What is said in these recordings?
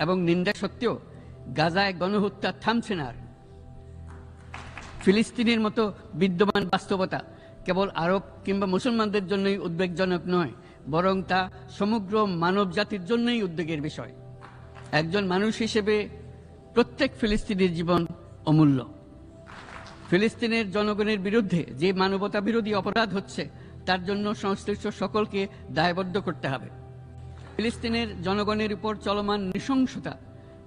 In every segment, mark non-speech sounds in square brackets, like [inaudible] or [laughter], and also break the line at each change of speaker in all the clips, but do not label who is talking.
এবং নিন্দা সত্ত্বেও গাজায় গণহত্যা থামছে না আর। ফিলিস্তিনের মতো বিদ্যমান বাস্তবতা কেবল আরব কিংবা মুসলমানদের জন্যই উদ্বেগজনক নয়, বরং তা সমগ্র মানব জাতির জন্যই উদ্বেগের বিষয়। একজন মানুষ হিসেবে প্রত্যেক ফিলিস্তিনির জীবন অমূল্য। ফিলিস্তিনের জনগণের বিরুদ্ধে যে মানবতা বিরোধী অপরাধ হচ্ছে, তার জন্য সংশ্লিষ্ট সকলকে দায়বদ্ধ করতে হবে। ফিলিস্তিনের জনগণের উপর চলমান নৃশংসতা,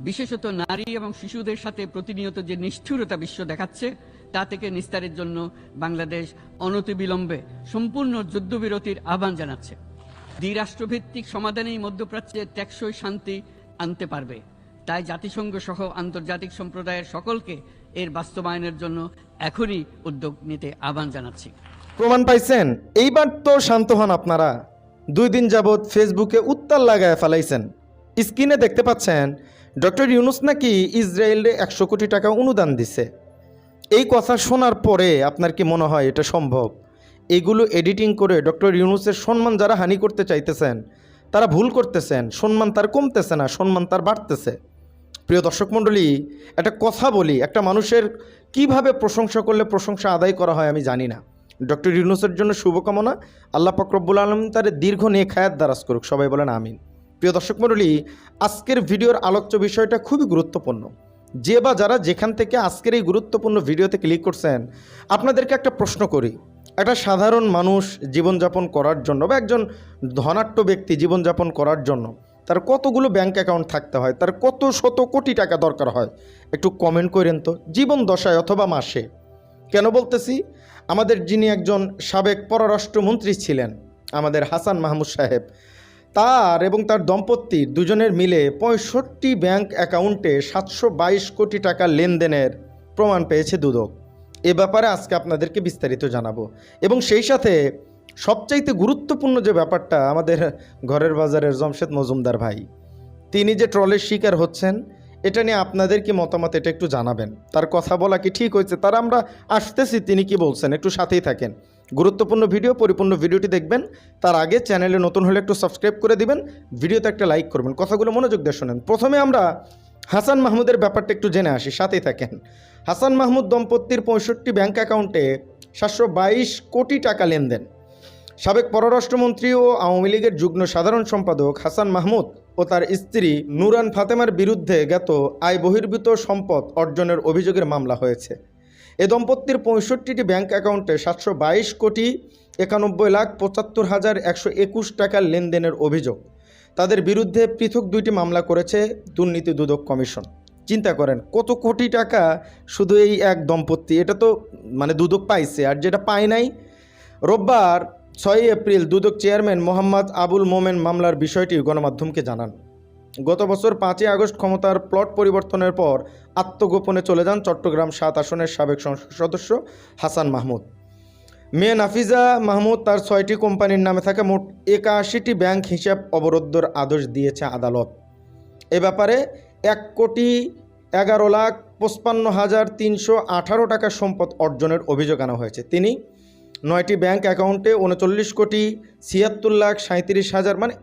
বিশেষত নারী এবং শিশুদের সাথে প্রতিনিয়ত যে নিষ্ঠুরতা বিশ্ব দেখাচ্ছে, তা থেকে নিস্তারের জন্য বাংলাদেশ অনতিবিলম্বে সম্পূর্ণ যুদ্ধবিরতির আহ্বান জানাচ্ছে। দ্বিরাষ্ট্রভিত্তিক সমাধানেই মধ্যপ্রাচ্যে টেকসই শান্তি আনতে পারবে। তাই জাতিসংঘ সহ আন্তর্জাতিক সম্প্রদায়ের সকলকে এর বাস্তবায়নের জন্য এখনই উদ্যোগ নিতে আহ্বান জানাচ্ছি।
প্রমাণ পাইছেন, এইবার তো শান্ত হন আপনারা। দুই দিন যাবৎ ফেসবুকে উত্তাল লাগায় ফেলাইছেন। স্ক্রিনে দেখতে পাচ্ছেন, ডক্টর ইউনুস নাকি ইসরায়েলে একশো কোটি টাকা অনুদান দিছে। এই কথা শোনার পরে আপনার কি মনে হয় এটা সম্ভব? এগুলো এডিটিং করে ডক্টর ইউনুসের সম্মান যারা হানি করতে চাইতেছেন, তারা ভুল করতেছেন। সম্মান তার কমতেছে না, সম্মান তার বাড়তেছে। প্রিয় দর্শক মণ্ডলী, একটা কথা বলি, একটা মানুষের কীভাবে প্রশংসা করলে প্রশংসা আদায় করা হয় আমি জানি না। ডক্টর ইউনুসের জন্য শুভকামনা। আল্লাহ ফকরব্বুল আলম তার দীর্ঘ নেক হায়াত দ্বারাজ করুক, সবাই বলেন আমিন। প্রিয় দর্শক মণ্ডলী, আজকের ভিডিওর আলোচ্য বিষয়টা খুবই গুরুত্বপূর্ণ। যে বা যারা যেখান থেকে আজকের এই গুরুত্বপূর্ণ ভিডিওতে ক্লিক করছেন, আপনাদেরকে একটা প্রশ্ন করি। একটা সাধারণ মানুষ জীবনযাপন করার জন্য বা একজন ধনাঢ্য ব্যক্তি জীবনযাপন করার জন্য তার কতগুলো ব্যাংক অ্যাকাউন্ট থাকতে হয়? তার কত শত কোটি টাকা দরকার হয়? একটু কমেন্ট করেন তো। জীবন দশায় অথবা মাসে। কেন বলতেছি? আমাদের যিনি একজন সাবেক পররাষ্ট্রমন্ত্রী ছিলেন, আমাদের হাসান মাহমুদ সাহেব, তার এবং তার দম্পতির দুজনের মিলে পঁয়ষট্টি ব্যাংক অ্যাকাউন্টে সাতশো বাইশ কোটি টাকা লেনদেনের প্রমাণ পেয়েছে দুদক। এ ব্যাপারে আজকে আপনাদেরকে বিস্তারিত জানাব। এবং সেই সাথে সবচাইতে গুরুত্বপূর্ণ যে ব্যাপারটা আমাদের ঘরের বাজারের জমশেদ মজুমদার ভাই, তিনি যে ট্রলের শিকার হচ্ছেন এটা নিয়ে আপনাদের কি মতামত এটা একটু জানাবেন। তার কথা বলা কি ঠিক হয়েছে? তারা আমরা আসতেছি, তিনি কি বলছেন? একটু সাথেই থাকেন। গুরুত্বপূর্ণ ভিডিও, পরিপূর্ণ ভিডিওটি দেখবেন। তার আগে চ্যানেলে নতুন হলে একটু সাবস্ক্রাইব করে দিবেন। ভিডিওতে একটা লাইক করবেন, কথাগুলো মনোযোগ দিয়ে শোনেন। প্রথমে আমরা হাসান মাহমুদের ব্যাপারটা একটু জেনে আসি, সাথেই থাকেন। হাসান মাহমুদ দম্পতির পঁয়ষট্টি ব্যাংক অ্যাকাউন্টে সাতশো বাইশ কোটি টাকা লেনদেন। সাবেক পররাষ্ট্রমন্ত্রী ও আওয়ামী লীগের যুগ্ম সাধারণ সম্পাদক হাসান মাহমুদ ও তার স্ত্রী নুরান ফাতেমার বিরুদ্ধে জ্ঞাত আয় বহির্ভূত সম্পদ অর্জনের অভিযোগের মামলা হয়েছে। এ দম্পতির পঁয়ষট্টিটি ব্যাংক অ্যাকাউন্টে সাতশো বাইশ কোটি একানব্বই লাখ পঁচাত্তর হাজার একশো একুশ টাকার লেনদেনের অভিযোগ। তাদের বিরুদ্ধে পৃথক দুইটি মামলা করেছে দুর্নীতি দুদক কমিশন। চিন্তা করেন, কত কোটি টাকা শুধু এই এক দম্পতি? এটা তো মানে দুদক পাইছে, আর যেটা পায় নাই, রোববার ছয়ই এপ্রিল দুদক চেয়ারম্যান মোহাম্মদ আবুল মোমেন মামলার বিষয়টি গণমাধ্যমকে জানান। গত বছর পাঁচই আগস্ট ক্ষমতার প্লট পরিবর্তনের পর আত্মগোপনে চলে যান চট্টগ্রাম সাত আসনের সাবেক সংসদ সদস্য হাসান মাহমুদ। মেয়ে নাফিজা মাহমুদ তার ছয়টি কোম্পানির নামে থাকা মোট একাশিটি ব্যাংক হিসাব অবরোধর আদেশ দিয়েছে আদালত। এ ব্যাপারে এক কোটি এগারো লাখ পঁচপান্ন হাজার তিনশো আঠারো টাকা সম্পদ অর্জনের অভিযোগ আনা হয়েছে। তিনি নয়টি ব্যাংক অ্যাকাউন্টে উনচল্লিশ কোটি ছিয়াত্তর লাখ সাঁত্রিশ হাজার মানে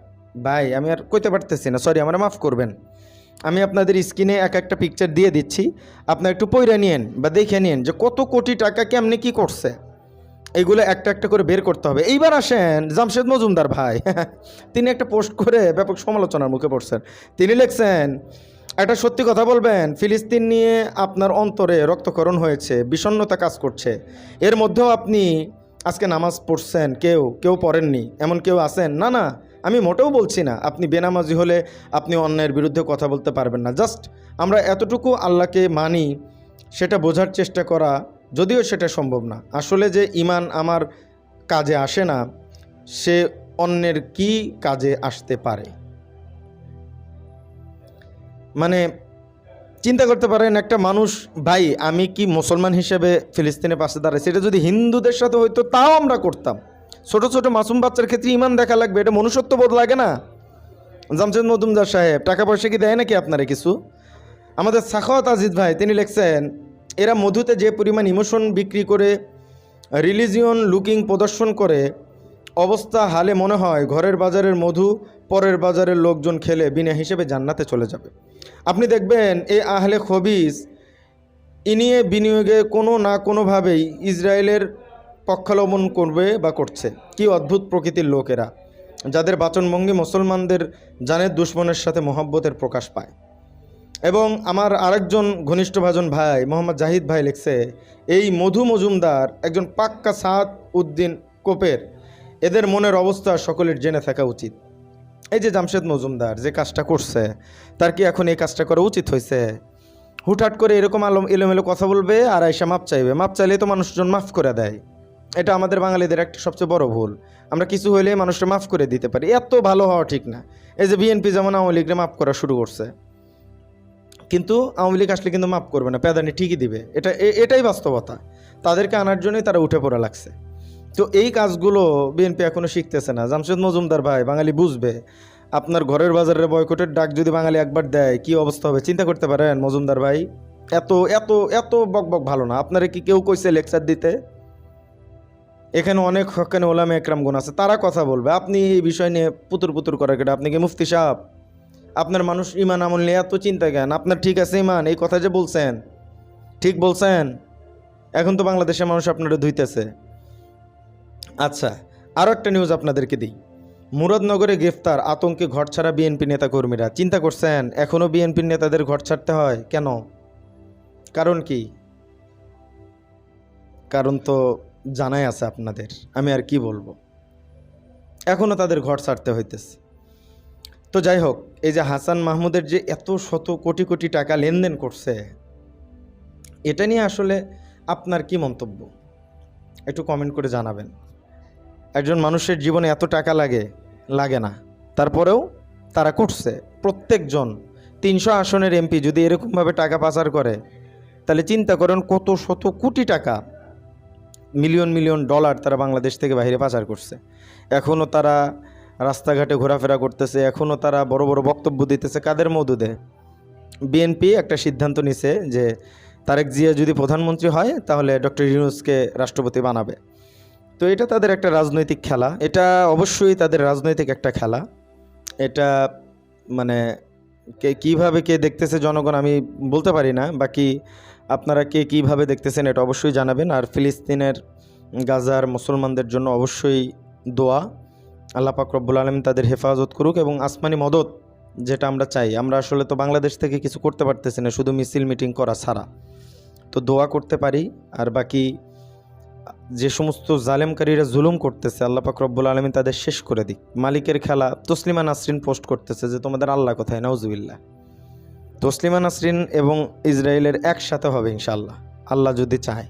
ভাই, আমি আর কইতে পারতেছি না সরি আমার মাফ করবেন। আমি আপনাদের স্ক্রিনে এক একটা পিকচার দিয়ে দিচ্ছি। আপনার একটু পয়রা নিয়েন বা দেখে নিন যে কত কোটি টাকা কেমনি কি করছে। এইগুলো একটা একটা করে বের করতে হবে। এইবার আসেন, জামশেদ মজুমদার ভাই, [laughs] তিনি একটা পোস্ট করে ব্যাপক সমালোচনার মুখে পড়ছেন। তিনি লিখছেন, একটা সত্যি কথা বলবেন, ফিলিস্তিন নিয়ে আপনার অন্তরে রক্তকরণ হয়েছে, বিষণ্ণতা কাজ করছে। এর মধ্যেও আপনি আজকে নামাজ পড়ছেন কেউ কেউ পড়েননি, এমন কেউ আছেন? না না, আমি মোটেও বলছি না, আপনি বেনামাজি হলে আপনি অন্যায়ের বিরুদ্ধে কথা বলতে পারবেন না। জাস্ট আমরা এতটুকু আল্লাহকে মানি, সেটা বোঝার চেষ্টা করা, যদিও সেটা সম্ভব না। আসলে যে ইমান আমার কাজে আসে না, সে অন্যের কি কাজে আসতে পারে? মানে চিন্তা করতে পারেন একটা মানুষ, ভাই, আমি কি মুসলমান হিসেবে ফিলিস্তিনের পাশে দাঁড়াইছি? এটা যদি হিন্দুদের সাথে হইতো, তাও আমরা করতাম। ছোট ছোট মাসুম বাচ্চার ক্ষেত্রে ইমান দেখা লাগবে, এটা মনুষ্যত্ব বোধ লাগে না? জামশেদ মজুমদার সাহেব, টাকা পয়সা কি দেয় নাকি আপনারা কিছু? আমাদের সাখাওয়াত আজিজ ভাই, তিনি লিখছেন, এরা মধুতে যে পরিমাণ ইমোশন বিক্রি করে, রিলিজিয়ন লুকিং প্রদর্শন করে, অবস্থা হালে মনে হয় ঘরের বাজারের মধু পরের বাজারের লোকজন খেলে বিনা হিসেবে জান্নাতে চলে যাবে। আপনি দেখবেন, এ আহলে খবিস ইনিয়ে বিনিয়োগে কোনো না কোনোভাবেই ইসরায়েলের পক্ষালম্বন করবে বা করছে। কি অদ্ভুত প্রকৃতির লোকেরা, যাদের বাচনভঙ্গি মুসলমানদের জানের দুশ্মনের সাথে মোহাব্বতের প্রকাশ পায়। এবং আমার আরেকজন ঘনিষ্ঠ ভাজন ভাই, মোহাম্মদ জাহিদ ভাই লিখছে, এই মধু মজুমদার একজন পাক্কা সাদ উদ্দিন কোপের, এদের মনের অবস্থা সকলের জেনে থাকা উচিত। এই যে জামশেদ মজুমদার যে কাজটা করছে, তার কি এখন এই কাজটা করা উচিত হয়েছে? হুটহাট করে এরকম আলম এলোমেলো কথা বলবে আর আইসা মাপ চাইবে। মাপ চাইলে তো মানুষজন মাফ করে দেয়। এটা আমাদের বাঙালিদের একটা সবচেয়ে বড় ভুল। আমরা কিছু হইলে মানুষটা মাফ করে দিতে পারি। এত ভালো হওয়া ঠিক না। এই যে বিএনপি যেমন আওয়ামী লীগরে মাফ করা শুরু করছে। কিন্তু আওয়ামী লীগ আসলে কিন্তু মাফ করবে না। প্যাদানি ঠিকই দিবে। এটা এটাই বাস্তবতা। তাদেরকে আনার জন্যই তারা উঠে পড়া লাগছে। তো এই কাজগুলো বিএনপি এখনও শিখতেছে না। জামশেদ মজুমদার ভাই, বাঙালি বুঝবে। আপনার ঘরের বাজারের বয়কটের ডাক যদি বাঙালি একবার দেয়, কি অবস্থা হবে? চিন্তা করতে পারেন মজুমদার ভাই। এত এত এত বক বক ভালো না। আপনারা কি কেউ কইছে লেকচার দিতে? এখানে অনেক হকানে ওলামে একরাম গুণ আছে। তারা কথা বলবে। আপনি এই বিষয় নিয়ে পুতুর পুতুর করার কেটে আপনি কি মুফতি সাহেব? আপনার মানুষ ইমান আমল নিয়ে এত চিন্তা কেন? আপনার ঠিক আছে ইমান? এই কথা যে বলছেন, ঠিক বলছেন? এখন তো বাংলাদেশের মানুষ আপনারা ধুইতেছে। আচ্ছা আরও একটা নিউজ আপনাদেরকে দিই। মুরাদনগরে গ্রেফতার আতঙ্কে ঘর ছাড়া বিএনপি নেতাকর্মীরা। চিন্তা করছেন এখনও বিএনপির নেতাদের ঘর ছাড়তে হয়? কেন? কারণ কি? কারণ তো জানাই আছে আপনাদের, আমি আর কি বলব? এখনও তাদের ঘর ছাড়তে হইতেছে। তো যাই হোক, এই যে হাসান মাহমুদের যে এত শত কোটি কোটি টাকা লেনদেন করছে, এটা নিয়ে আসলে আপনার কি মন্তব্য? একটু কমেন্ট করে জানাবেন। একজন মানুষের জীবনে এত টাকা লাগে লাগে না। তারপরেও তারা করছে। প্রত্যেকজন, তিনশো আসনের এমপি যদি এরকমভাবে টাকা পাচার করে, তাহলে চিন্তা করেন কত শত কোটি টাকা, মিলিয়ন মিলিয়ন ডলার তারা বাংলাদেশ থেকে বাইরে পাচার করছে। এখনও তারা রাস্তাঘাটে ঘোরাফেরা করতেছে, এখনও তারা বড় বড় বক্তব্য দিতেছে কাদের মধুদে বিএনপি একটা সিদ্ধান্ত নিছে যে তারেক জিয়া যদি প্রধানমন্ত্রী হয়, তাহলে ডক্টর ইউনুসকে রাষ্ট্রপতি বানাবে। তো এটা তাদের একটা রাজনৈতিক খেলা। এটা অবশ্যই তাদের রাজনৈতিক একটা খেলা। এটা মানে কে কীভাবে কে দেখতেছে জনগণ আমি বলতে পারি না। বাকি আপনারা কে কীভাবে দেখতেছেন এটা অবশ্যই জানাবেন। আর ফিলিস্তিনের, গাজার মুসলমানদের জন্য অবশ্যই দোয়া। আল্লাহ রব্বুল আলম তাদের হেফাজত করুক এবং আসমানি মদত যেটা আমরা চাই। আমরা আসলে তো বাংলাদেশ থেকে কিছু করতে পারতেছি না, শুধু মিছিল মিটিং করা ছাড়া। তো দোয়া করতে পারি। আর বাকি যে সমস্ত জালেমকারীরা জুলুম করতেছে, আল্লাহ পাক রব্বুল আলমিন তাদের শেষ করে দিক। মালিকের খেলা তসলিমা নাসরিন পোস্ট করতেছে যে, তোমাদের আল্লাহ কোথায়? নাউজুবিল্লাহ। তসলিমা নাসরিন এবং ইসরায়েলের একসাথে হবে ইনশাল্লাহ আল্লাহ যদি চায়।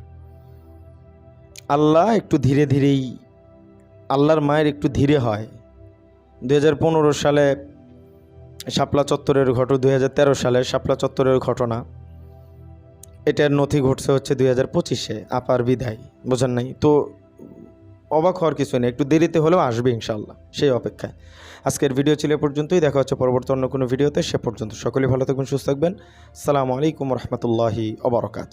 আল্লাহ একটু ধীরে ধীরেই, আল্লাহর মায়ের একটু ধীরে হয়। দুই হাজার পনেরো সালে শাপলা চত্বরের ঘটনা, দুই হাজার তেরো সালে শাপলা চত্বরের ঘটনা এটার নথি ঘটছে হচ্ছে দুই হাজার পঁচিশে, আপার বিদায় বোঝার নাই? তো অবাক হওয়ার কিছু নেই, একটু দেরিতে হলেও আসবে ইনশাল্লাহ সেই অপেক্ষায়। আজকের ভিডিও ছিল পর্যন্তই, দেখা হচ্ছে পরবর্তী অন্য কোনো ভিডিওতে, সে পর্যন্ত সকলেই ভালো থাকবেন, সুস্থ থাকবেন। সালামু আলাইকুম রহমতুল্লাহি অবরকাত